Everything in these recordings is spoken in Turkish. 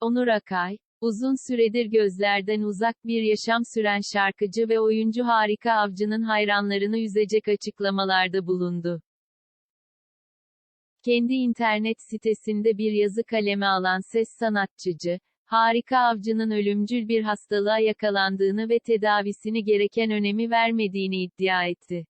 Onur Akay, uzun süredir gözlerden uzak bir yaşam süren şarkıcı ve oyuncu Harika Avcı'nın hayranlarını üzecek açıklamalarda bulundu. Kendi internet sitesinde bir yazı kaleme alan ses sanatçıcı, Harika Avcı'nın ölümcül bir hastalığa yakalandığını ve tedavisini gereken önemi vermediğini iddia etti.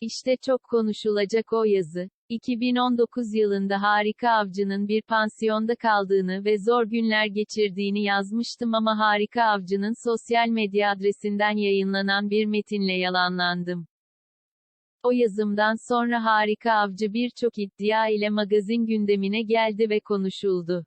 İşte çok konuşulacak o yazı. 2019 yılında Harika Avcı'nın bir pansiyonda kaldığını ve zor günler geçirdiğini yazmıştım ama Harika Avcı'nın sosyal medya adresinden yayınlanan bir metinle yalanlandım. O yazımdan sonra Harika Avcı birçok iddia ile magazin gündemine geldi ve konuşuldu.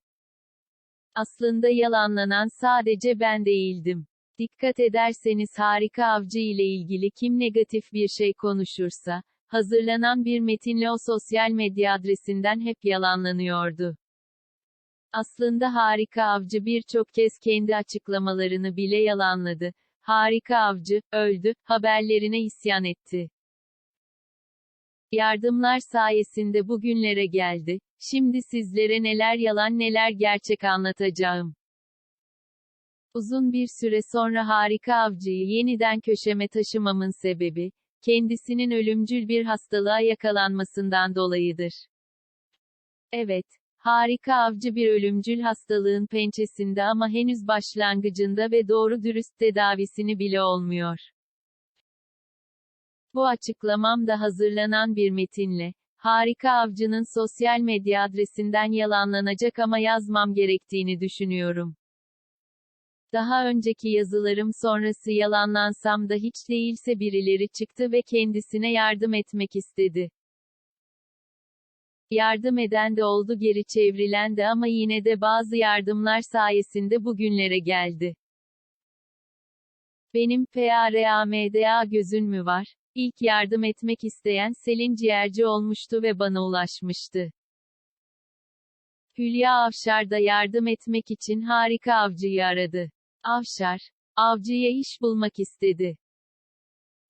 Aslında yalanlanan sadece ben değildim. Dikkat ederseniz Harika Avcı ile ilgili kim negatif bir şey konuşursa, hazırlanan bir metinle o sosyal medya adresinden hep yalanlanıyordu. Aslında Harika Avcı birçok kez kendi açıklamalarını bile yalanladı. Harika Avcı, öldü, haberlerine isyan etti. Yardımlar sayesinde bugünlere geldi. Şimdi sizlere neler yalan neler gerçek anlatacağım. Uzun bir süre sonra Harika Avcı'yı yeniden köşeme taşımamın sebebi, kendisinin ölümcül bir hastalığa yakalanmasından dolayıdır. Evet, Harika Avcı bir ölümcül hastalığın pençesinde ama henüz başlangıcında ve doğru dürüst tedavisini bile olmuyor. Bu açıklamam da hazırlanan bir metinle, Harika Avcı'nın sosyal medya adresinden yalanlanacak ama yazmam gerektiğini düşünüyorum. Daha önceki yazılarım sonrası yalanlansam da hiç değilse birileri çıktı ve kendisine yardım etmek istedi. Yardım eden de oldu geri çevrilen de ama yine de bazı yardımlar sayesinde bugünlere geldi. Benim PARAMDA gözün mü var? İlk yardım etmek isteyen Selin Ciğerci olmuştu ve bana ulaşmıştı. Hülya Avşar da yardım etmek için harika avcıyı aradı. Avşar, avcıya iş bulmak istedi.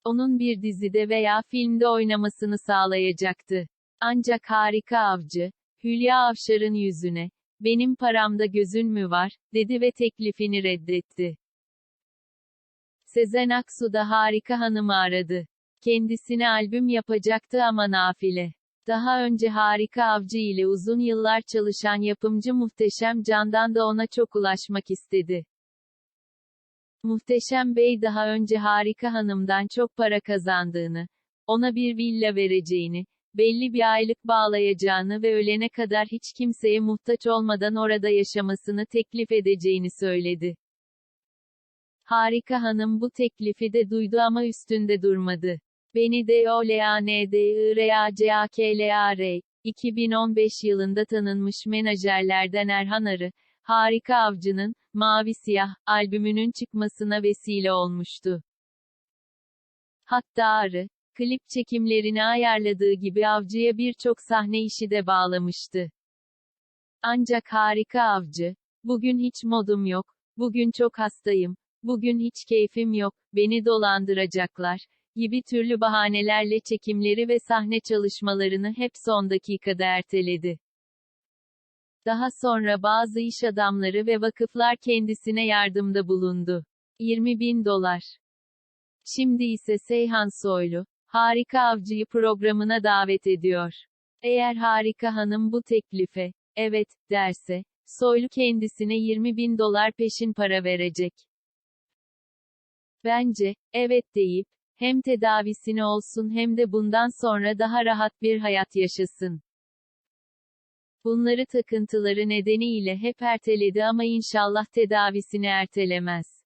Onun bir dizide veya filmde oynamasını sağlayacaktı. Ancak harika avcı, Hülya Avşar'ın yüzüne, benim paramda gözün mü var, dedi ve teklifini reddetti. Sezen Aksu da harika hanımı aradı. Kendisine albüm yapacaktı ama nafile. Daha önce Harika Avcı ile uzun yıllar çalışan yapımcı Muhteşem Can'dan da ona çok ulaşmak istedi. Muhteşem Bey daha önce Harika Hanım'dan çok para kazandığını, ona bir villa vereceğini, belli bir aylık bağlayacağını ve ölene kadar hiç kimseye muhtaç olmadan orada yaşamasını teklif edeceğini söyledi. Harika Hanım bu teklifi de duydu ama üstünde durmadı. Beni de o l a n d i r a c a k l a r 2015 yılında tanınmış menajerlerden Erhan Arı, Harika Avcı'nın, Mavi Siyah, albümünün çıkmasına vesile olmuştu. Hatta Arı, klip çekimlerini ayarladığı gibi Avcı'ya birçok sahne işi de bağlamıştı. Ancak Harika Avcı, bugün hiç modum yok, bugün çok hastayım, bugün hiç keyfim yok, beni dolandıracaklar, gibi türlü bahanelerle çekimleri ve sahne çalışmalarını hep son dakikada erteledi. Daha sonra bazı iş adamları ve vakıflar kendisine yardımda bulundu. 20 bin dolar. Şimdi ise Seyhan Soylu, Harika Avcı'yı programına davet ediyor. Eğer Harika Hanım bu teklife, evet, derse, Soylu kendisine 20 bin dolar peşin para verecek. Bence, evet deyip, hem tedavisini olsun hem de bundan sonra daha rahat bir hayat yaşasın. Bunları takıntıları nedeniyle hep erteledi ama inşallah tedavisini ertelemez.